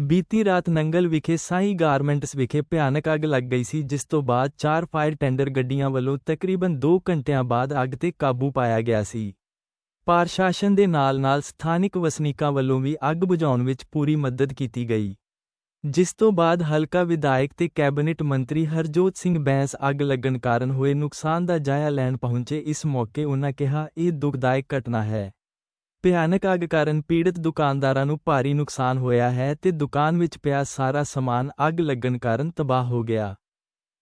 ਬੀਤੀ ਰਾਤ ਨੰਗਲ ਵਿਖੇ ਸਾਈ ਗਾਰਮੈਂਟਸ ਵਿਖੇ ਭਿਆਨਕ ਅੱਗ ਲੱਗ ਗਈ ਸੀ, ਜਿਸ ਤੋਂ ਬਾਅਦ ਚਾਰ ਫਾਇਰ ਟੈਂਡਰ ਗੱਡੀਆਂ ਵੱਲੋਂ ਤਕਰੀਬਨ 2 ਘੰਟਿਆਂ ਬਾਅਦ ਅੱਗ ਤੇ ਕਾਬੂ ਪਾਇਆ ਗਿਆ ਸੀ। ਪ੍ਰਸ਼ਾਸਨ ਦੇ ਨਾਲ-ਨਾਲ ਸਥਾਨਕ ਵਸਨੀਕਾਂ ਵੱਲੋਂ ਵੀ ਅੱਗ ਬੁਝਾਉਣ ਵਿੱਚ ਪੂਰੀ ਮਦਦ ਕੀਤੀ ਗਈ। ਜਿਸ ਤੋਂ ਬਾਅਦ ਹਲਕਾ ਵਿਧਾਇਕ ਤੇ ਕੈਬਨਿਟ ਮੰਤਰੀ ਹਰਜੋਤ ਸਿੰਘ ਬੈਂਸ ਅੱਗ ਲੱਗਣ ਕਾਰਨ ਹੋਏ ਨੁਕਸਾਨ ਦਾ ਜਾਇਜ਼ਾ ਲੈਣ ਪਹੁੰਚੇ, ਇਸ ਮੌਕੇ ਉਨ੍ਹਾਂ ਕਿਹਾ, ਇਹ ਦੁਖਦਾਇਕ ਘਟਨਾ ਹੈ। ਭਿਆਨਕ ਅੱਗ ਕਾਰਨ ਪੀੜਤ ਦੁਕਾਨਦਾਰਾਂ ਨੂੰ ਭਾਰੀ ਨੁਕਸਾਨ ਹੋਇਆ ਹੈ ਤੇ ਦੁਕਾਨ ਵਿੱਚ ਪਿਆ ਸਾਰਾ ਸਮਾਨ ਅੱਗ ਲੱਗਣ ਕਾਰਨ ਤਬਾਹ ਹੋ ਗਿਆ।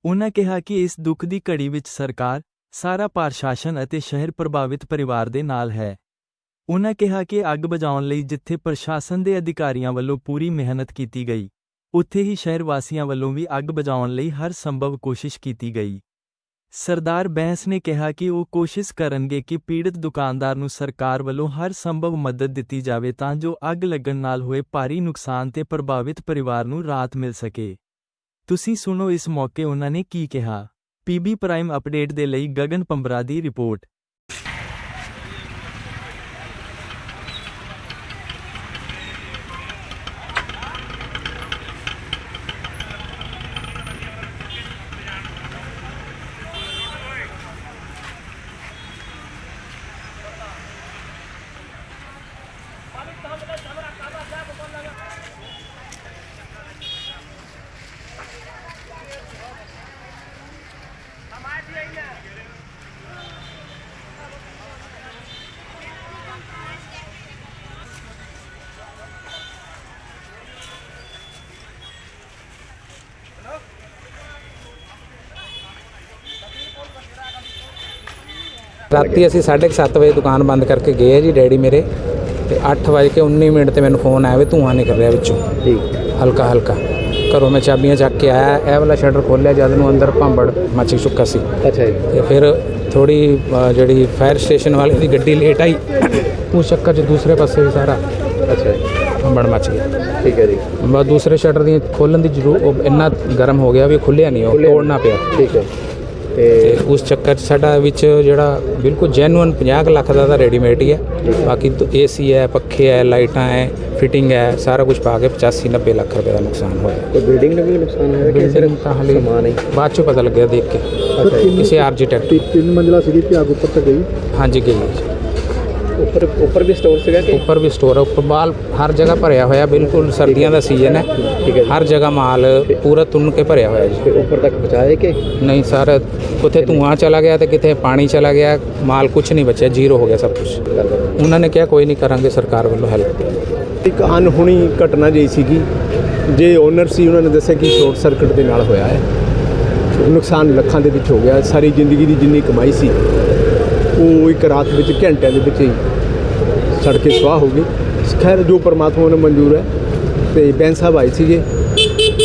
ਉਨ੍ਹਾਂ ਕਿਹਾ ਕਿ ਇਸ ਦੁੱਖ ਦੀ ਘੜੀ ਵਿੱਚ ਸਰਕਾਰ, ਸਾਰਾ ਪ੍ਰਸ਼ਾਸਨ ਅਤੇ ਸ਼ਹਿਰ ਪ੍ਰਭਾਵਿਤ ਪਰਿਵਾਰ ਦੇ ਨਾਲ ਹੈ। ਉਨ੍ਹਾਂ ਕਿਹਾ ਕਿ ਅੱਗ ਬੁਝਾਉਣ ਲਈ ਜਿੱਥੇ ਪ੍ਰਸ਼ਾਸਨ ਦੇ ਅਧਿਕਾਰੀਆਂ ਵੱਲੋਂ ਪੂਰੀ ਮਿਹਨਤ ਕੀਤੀ ਗਈ, ਉੱਥੇ ਹੀ ਸ਼ਹਿਰ ਵਾਸੀਆਂ ਵੱਲੋਂ ਵੀ ਅੱਗ ਬੁਝਾਉਣ ਲਈ ਹਰ ਸੰਭਵ ਕੋਸ਼ਿਸ਼ ਕੀਤੀ ਗਈ। ਸਰਦਾਰ ਬੈਂਸ ਨੇ ਕਿਹਾ ਕਿ ਉਹ ਕੋਸ਼ਿਸ਼ ਕਰਨਗੇ ਕਿ ਪੀੜਤ ਦੁਕਾਨਦਾਰ ਨੂੰ ਸਰਕਾਰ ਵੱਲੋਂ ਹਰ ਸੰਭਵ ਮਦਦ ਦਿੱਤੀ ਜਾਵੇ ਤਾਂ ਜੋ ਅੱਗ ਲੱਗਣ ਨਾਲ ਹੋਏ ਭਾਰੀ ਨੁਕਸਾਨ ਤੇ ਪ੍ਰਭਾਵਿਤ ਪਰਿਵਾਰ ਨੂੰ ਰਾਹਤ ਮਿਲ ਸਕੇ। ਤੁਸੀਂ ਸੁਣੋ ਇਸ ਮੌਕੇ ਉਹਨਾਂ ਨੇ ਕੀ ਕਿਹਾ। ਪੀਬੀ ਪ੍ਰਾਈਮ ਅਪਡੇਟ ਦੇ ਲਈ ਗਗਨ ਪੰਬਰਾ ਦੀ ਰਿਪੋਰਟ। ਰਾਤੀ ਅਸੀਂ 7:30 ਵਜੇ ਦੁਕਾਨ ਬੰਦ ਕਰਕੇ ਗਏ ਆ ਜੀ ਡੈਡੀ ਮੇਰੇ। ਤੇ 8 ਵਜੇ ਕੇ 19 ਮਿੰਟ ਤੇ ਮੈਨੂੰ ਫੋਨ ਆਇਆ ਵੀ ਧੂੰਆਂ ਨਿਕਲ ਰਿਹਾ ਵਿੱਚੋਂ। ਠੀਕ। ਹਲਕਾ ਹਲਕਾ। ਘਰੋਂ ਮੈਂ ਚਾਬੀਆਂ ਚੱਕ ਕੇ ਆਇਆ ਇਹ ਵਾਲਾ ਸ਼ਟਰ ਖੋਲ੍ਹਿਆ ਜਦ ਨੂੰ ਅੰਦਰ ਭਾਂਬੜ ਮੱਚ ਚੁੱਕਾ ਸੀ। ਅੱਛਾ ਜੀ। ਤੇ ਫਿਰ ਥੋੜੀ ਜਿਹੜੀ ਫਾਇਰ ਸਟੇਸ਼ਨ ਵਾਲੇ ਦੀ ਗੱਡੀ ਲੇਟ ਆਈ। ਉਸ ਚੱਕਰ 'ਚ ਦੂਸਰੇ ਪਾਸੇ ਵੀ ਸਾਰਾ ਅੱਛਾ ਜੀ। ਭਾਂਬੜ ਮੱਚ ਗਿਆ। ਠੀਕ ਹੈ ਜੀ। ਬਸ ਦੂਸਰੇ ਸ਼ਟਰ ਦੀ ਖੋਲਣ ਦੀ ਜ਼ਰੂਰ ਉਹ ਇੰਨਾ ਗਰਮ ਹੋ ਗਿਆ ਵੀ ਖੁੱਲਿਆ ਨਹੀਂ ਉਹ ਖੁੱਲਿਆ ਤੋੜਨਾ ਪਿਆ। ਠੀਕ ਹੈ। ਤੇ ਉਸ ਚੱਕਰ 'ਚ ਸਾਡਾ ਵਿੱਚ ਜਿਹੜਾ ਬਿਲਕੁਲ ਜੈਨੂਅਨ 50 ਕੁ ਲੱਖ ਦਾ ਤਾਂ ਰੈਡੀਮੇਡ ਹੀ ਹੈ। ਬਾਕੀ ਏਸੀ ਹੈ ਪੱਖੇ ਹੈ ਲਾਈਟਾਂ ਹੈ ਫਿਟਿੰਗ ਹੈ ਸਾਰਾ ਕੁਝ ਪਾ ਕੇ 85 90 ਲੱਖ ਰੁਪਏ ਦਾ ਨੁਕਸਾਨ ਹੋਇਆ। ਕੋਈ ਬਿਲਡਿੰਗ ਨੂੰ ਵੀ ਨੁਕਸਾਨ ਹੋਇਆ ਕਿ ਸਿਰਫ ਤਾਂ ਹਾਲੇ ਸਮਾਨ ਹੀ? ਬਾਅਦ ਚੋਂ ਪਤਾ ਲੱਗਿਆ ਦੇਖ ਕੇ। ਕਿਸੇ ਆਰਕੀਟੈਕਟ ਤਿੰਨ ਮੰਜ਼ਲਾ ਸੀਗੀ ਤੇ ਅੱਗ ਉੱਪਰ ਤੱਕ ਗਈ? ਹਾਂਜੀ ਗਈ। ਉੱਪਰ ਉੱਪਰ ਵੀ ਸਟੋਰ ਸੀਗਾ ਕਿ? ਉੱਪਰ ਵੀ ਸਟੋਰ ਹੈ ਉੱਪਰ ਮਾਲ ਹਰ ਜਗ੍ਹਾ ਭਰਿਆ ਹੋਇਆ ਬਿਲਕੁਲ ਸਰਦੀਆਂ ਦਾ ਸੀਜ਼ਨ ਹੈ। ਠੀਕ ਹੈ। ਹਰ ਜਗ੍ਹਾ ਮਾਲ ਪੂਰਾ ਤੁੰਨ ਕੇ ਭਰਿਆ ਹੋਇਆ ਜੀ। ਉੱਪਰ ਤੱਕ ਪਹੁੰਚਾਏ ਕਿ? ਨਹੀਂ ਸਰ ਕਿਤੇ ਧੂਆਂ ਚਲਾ ਗਿਆ ਤੇ ਕਿਤੇ ਪਾਣੀ ਚਲਾ ਗਿਆ ਮਾਲ ਕੁਝ ਨਹੀਂ ਬਚਿਆ ਜ਼ੀਰੋ ਹੋ ਗਿਆ ਸਭ ਕੁਝ ਉਹਨਾਂ ਨੇ ਕਿਹਾ ਕੋਈ ਨਹੀਂ ਕਰਾਂਗੇ ਸਰਕਾਰ ਵੱਲੋਂ ਹੈਲਪ ਇੱਕ ਅਨਹੁਣੀ ਘਟਨਾ ਜਿਹੀ ਸੀਗੀ ਜੇ ਓਨਰ ਸੀ ਉਹਨਾਂ ਨੇ ਦੱਸਿਆ ਕਿ ਸ਼ਾਰਟ ਸਰਕਟ ਦੇ ਨਾਲ ਹੋਇਆ ਹੈ। ਨੁਕਸਾਨ ਲੱਖਾਂ ਦੇ ਵਿੱਚ ਹੋ ਗਿਆ ਸਾਰੀ ਜ਼ਿੰਦਗੀ ਦੀ ਜਿੰਨੀ ਕਮਾਈ ਸੀ ਉਹ ਇੱਕ ਰਾਤ ਵਿੱਚ ਘੰਟਿਆਂ ਦੇ ਵਿੱਚ ਹੀ ਸੜ ਕੇ ਸਵਾਹ ਹੋ ਗਈ। ਖੈਰ, ਜੋ ਪਰਮਾਤਮਾ ਨੂੰ ਮਨਜ਼ੂਰ ਹੈ ਤੇ ਬੈਂਸ ਸਾਹਿਬ ਆਏ ਸੀਗੇ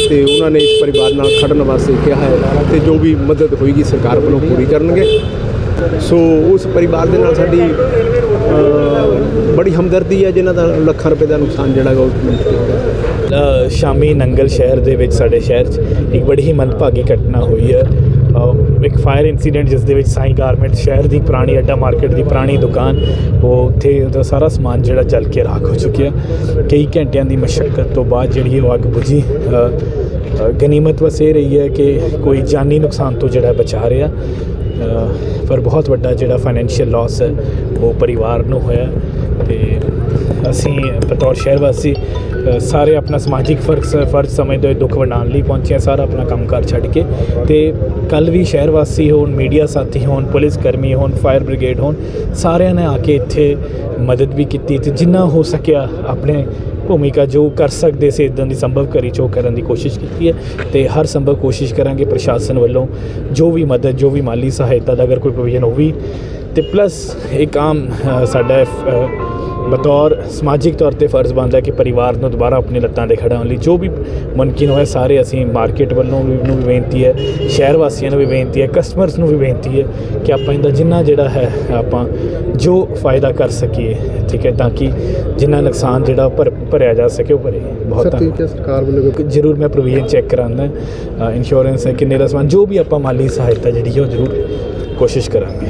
ਤੇ ਉਹਨਾਂ ਨੇ ਇਸ ਪਰਿਵਾਰ ਨਾਲ ਖੜਨ ਵਾਸਤੇ ਕਿਹਾ ਹੈ ਤੇ ਜੋ ਵੀ ਮਦਦ ਹੋਏਗੀ ਸਰਕਾਰ ਵੱਲੋਂ ਪੂਰੀ ਕਰਨਗੇ। ਸੋ ਉਸ ਪਰਿਵਾਰ ਦੇ ਨਾਲ ਸਾਡੀ ਬੜੀ ਹਮਦਰਦੀ ਹੈ ਜਿਨ੍ਹਾਂ ਦਾ ਲੱਖਾਂ ਰੁਪਏ ਦਾ ਨੁਕਸਾਨ ਜਿਹੜਾ ਗਾ ਉਹ ਮਿਲ ਸ਼ਾਮੀ ਨੰਗਲ ਸ਼ਹਿਰ ਦੇ ਵਿੱਚ ਸਾਡੇ ਸ਼ਹਿਰ 'ਚ ਇੱਕ ਬੜੀ ਹੀ ਮੰਦਭਾਗੀ ਘਟਨਾ ਹੋਈ ਹੈ। ਇੱਕ ਫਾਇਰ ਇਨਸੀਡੈਂਟ ਜਿਸ ਦੇ ਵਿੱਚ ਸਾਈ ਗਾਰਮੈਂਟ ਸ਼ਹਿਰ ਦੀ ਪੁਰਾਣੀ ਅੱਡਾ ਮਾਰਕੀਟ ਦੀ ਪੁਰਾਣੀ ਦੁਕਾਨ, ਉਹ ਉੱਥੇ ਉਹਦਾ ਸਾਰਾ ਸਮਾਨ ਜਿਹੜਾ ਜਲ ਕੇ ਰਾਖ ਹੋ ਚੁੱਕਿਆ ਕਈ ਘੰਟਿਆਂ ਦੀ ਮਸ਼ੱਕਤ ਤੋਂ ਬਾਅਦ ਜਿਹੜੀ ਉਹ ਅੱਗ ਬੁਝੀ ਗਨੀਮਤ ਵਸ ਇਹ ਰਹੀ ਹੈ ਕਿ ਕੋਈ ਜਾਨੀ ਨੁਕਸਾਨ ਤੋਂ ਜਿਹੜਾ ਬਚਾ ਰਿਹਾ। ਪਰ ਬਹੁਤ ਵੱਡਾ ਜਿਹੜਾ ਫਾਈਨੈਂਸ਼ੀਅਲ ਲਾਸ ਹੈ, ਉਹ ਪਰਿਵਾਰ ਨੂੰ ਹੋਇਆ ਤੇ ਅਸੀਂ ਬਤੌਰ ਸ਼ਹਿਰ ਵਾਸੀ ਸਾਰੇ ਆਪਣਾ ਸਮਾਜਿਕ ਫਰਜ਼ ਫਰਜ਼ ਸਮਝਦੇ ਹੋਏ ਦੁੱਖ ਵੰਡਾਉਣ ਲਈ ਪਹੁੰਚੇ ਸਾਰਾ ਆਪਣਾ ਕੰਮਕਾਰ ਛੱਡ ਕੇ। ਤੇ ਕੱਲ ਵੀ ਸ਼ਹਿਰ ਵਾਸੀ ਹੋਣ, ਮੀਡੀਆ ਸਾਥੀ ਹੋਣ, ਪੁਲਿਸ ਕਰਮੀ ਹੋਣ, ਫਾਇਰ ਬ੍ਰਿਗੇਡ ਹੋਣ, ਸਾਰਿਆਂ ਨੇ ਆ ਕੇ ਇੱਥੇ ਮਦਦ ਵੀ ਕੀਤੀ ਤੇ ਜਿੰਨਾ ਹੋ ਸਕਿਆ ਆਪਣੇ ਭੂਮਿਕਾ ਜੋ ਕਰ ਸਕਦੇ ਸੀ ਇਦਾਂ ਦੀ ਸੰਭਵ ਕਰੀ ਚੋ ਕਰਨ ਦੀ ਕੋਸ਼ਿਸ਼ ਕੀਤੀ ਹੈ ਤੇ ਹਰ ਸੰਭਵ ਕੋਸ਼ਿਸ਼ ਕਰਾਂਗੇ ਪ੍ਰਸ਼ਾਸਨ ਵੱਲੋਂ, ਜੋ ਵੀ ਮਦਦ, ਜੋ ਵੀ ਮਾਲੀ ਸਹਾਇਤਾ ਦਾ ਅਗਰ ਕੋਈ ਪ੍ਰੋਵੀਜ਼ਨ ਹੋਵੇ ਤੇ ਪਲੱਸ ਇੱਕ ਆਮ ਸਾਡਾ ਬਤੌਰ ਸਮਾਜਿਕ ਤੌਰ ਤੇ ਫਰਜ਼ ਬਣਦਾ ਕਿ ਪਰਿਵਾਰ ਨੂੰ ਦੁਬਾਰਾ ਆਪਣੀ ਲੱਤਾਂ ਤੇ ਖੜਾ ਹੋਣ ਲਈ ਜੋ ਵੀ ਮੁਮਕਿਨ ਹੋਏ ਸਾਰੇ ਅਸੀਂ ਮਾਰਕੀਟ ਵੱਲੋਂ ਵੀ ਨੂੰ ਵੀ ਬੇਨਤੀ ਹੈ ਸ਼ਹਿਰ ਵਾਸੀਆਂ ਨੂੰ ਵੀ ਬੇਨਤੀ ਹੈ ਕਸਟਮਰਸ ਨੂੰ ਵੀ ਬੇਨਤੀ ਹੈ ਕਿ ਆਪਾਂ ਇਹਦਾ ਜਿੰਨਾ ਜਿਹੜਾ ਹੈ ਆਪਾਂ ਜੋ ਫਾਇਦਾ ਕਰ ਸਕੀਏ ਠੀਕ ਹੈ ਤਾਂ ਕਿ ਜਿੰਨਾ ਨੁਕਸਾਨ ਜਿਹੜਾ ਭਰ ਭਰਿਆ ਜਾ ਸਕੇ ਉਹ ਭਰੇ। ਬਹੁਤ ਠੀਕ ਹੈ ਸਰਕਾਰ ਵੱਲੋਂ ਜ਼ਰੂਰ ਮੈਂ ਪ੍ਰੋਵੀਜ਼ਨ ਚੈੱਕ ਕਰਾਂਦਾ ਇੰਸ਼ੋਰੈਂਸ ਹੈ ਕਿੰਨੇ ਦਾ ਸਮਾਨ ਜੋ ਵੀ ਆਪਾਂ ਮਾਲੀ ਸਹਾਇਤਾ ਜਿਹੜੀ ਹੈ ਉਹ ਜ਼ਰੂਰ ਕੋਸ਼ਿਸ਼ ਕਰਾਂਗੇ।